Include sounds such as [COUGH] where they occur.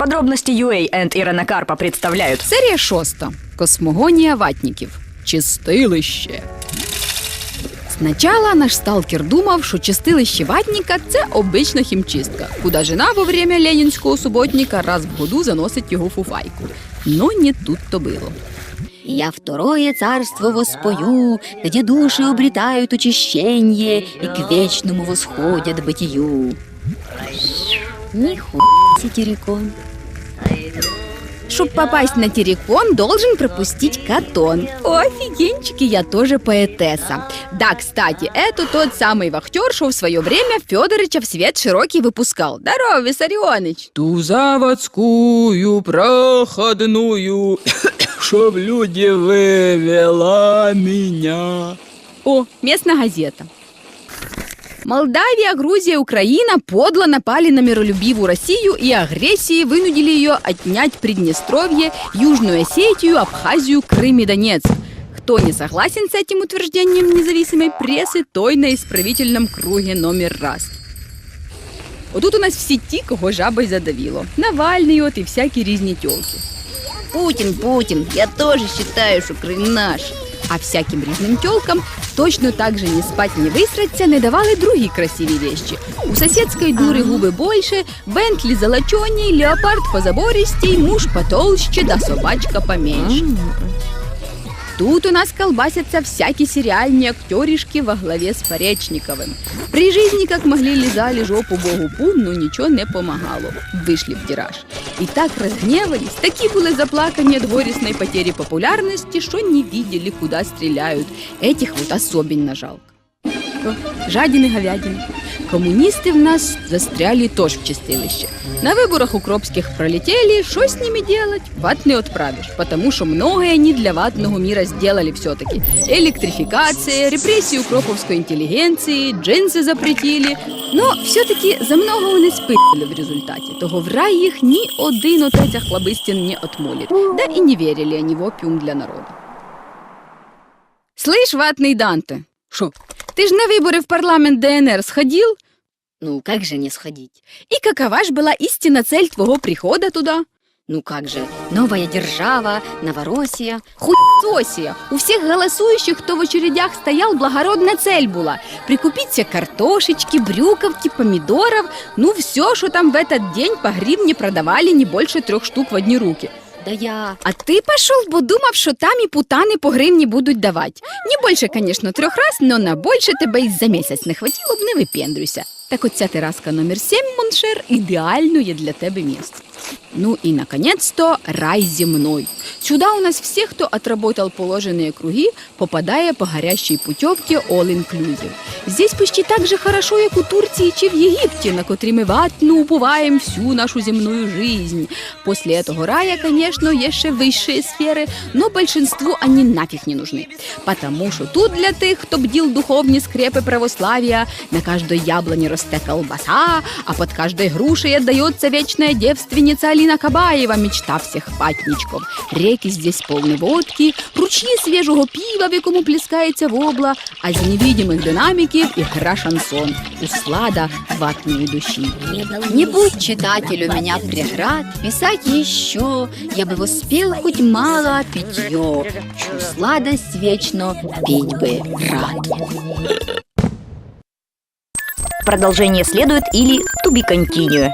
Подробности UA and Ирена Карпа представляют. Серія шоста. Космогонія ватників. Чистилище. Сначала наш сталкер думав, що чистилище ватника це обична хімчистка, куди жена во время ленінського суботника раз в году заносить його фуфайку. Но не тут-то було. Я второе царство воспою, где души обретают очищение и к вечному восходят бытию. Нихуя сетерикон. Щоб попасть на террикон, должен пропустить катон. Офигенчики, я тоже поэтесса. Да, кстати, это тот самый вахтер, что в свое время Федорыча в свет широкий выпускал. Здорово, Виссарионыч. Ту заводскую проходную, [COUGHS] чтоб люди вывела меня. О, местная газета. Молдавия, Грузия, Украина подло напали на миролюбивую Россию и агрессией вынудили ее отнять Приднестровье, Южную Осетию, Абхазию, Крым и Донецк. Кто не согласен с этим утверждением независимой прессы, той на исправительном круге номер раз. Отут у нас всі ті, кого жабой задавило. Навальний от і всякі різні тёлки. Путин, Путин, я тоже считаю, что Крым наш. А всяким різним тёлкам точно так же не спать, не высраться не давали другі красиві вещи. У соседской дуры губы больше, Бентли золоченей, леопард позабористей, муж потолще, да собачка поменьше. Тут у нас колбасятся всякие сериальные актеришки во главе с Поречниковым. При жизни, как могли, лизали жопу богу Пун, но ничего не помогало. Вышли в тираж. И так разгневались, таки были заплаканы от горестной потери популярности, что не видели, куда стреляют. Этих вот особенно жалко. О, Жадины говядины. Коммунисты в нас застряли тоже в чистилище. На выборах укропских пролетели, что с ними делать? Ват не отправишь, потому что многое они для ватного мира сделали все-таки. Электрификация, репрессии укроповской интеллигенции, джинсы запретили. Но все-таки за много вони спили в результаті. Того в рай їх ні один отеця хлабистін не отмолит. Да и не верили они в опиум для народа. Слышь, ватный Данте, шо, ты ж на выборы в парламент ДНР сходил? Ну, как же не сходить? И какова ж была истинна цель твоего прихода туда? Ну как же, новая держава, Новороссия. Хуйсосия! У всех голосующих, кто в очередях стоял, благородная цель была прикупить себе картошечки, брюковки, помидоров, ну все, что там в этот день по гривне продавали не больше трех штук в одни руки. Да я... А ти пішов, бо думав, що там і путани по гривні будуть давати. Не більше, звісно, трьох раз, но на більше тебе і за місяць не хватило б, не випендрюйся. Так от ця тераска номер 7, Моншер, ідеально є для тебе місце. Ну и, наконец-то, рай земной. Сюда у нас все, кто отработал положенные круги, попадая по горящей путевке All Inclusive. Здесь почти так же хорошо, як у Турції чи в Єгипті, на котрі ми ватно упуваємо всю нашу земную жизнь. После этого рая, конечно, есть ще высшие сферы, но большинству они нафиг не нужны. Потому что тут для тих, хто бдил духовні скрепи православия, на каждой яблоне росте колбаса, а под каждой грушей отдается вечная девственница Алина Кабаева, мечта всех патничков. Реки здесь полны водки, ручьи свежого пива, в якому плескається вобла, а з невидимых динамиків игра шансон, услада ватної душі. Не будь читатель у меня преград, писать еще, я бы воспел хоть мало питье, чью сладость вечно пить бы рад. Продолжение следует или to be continue.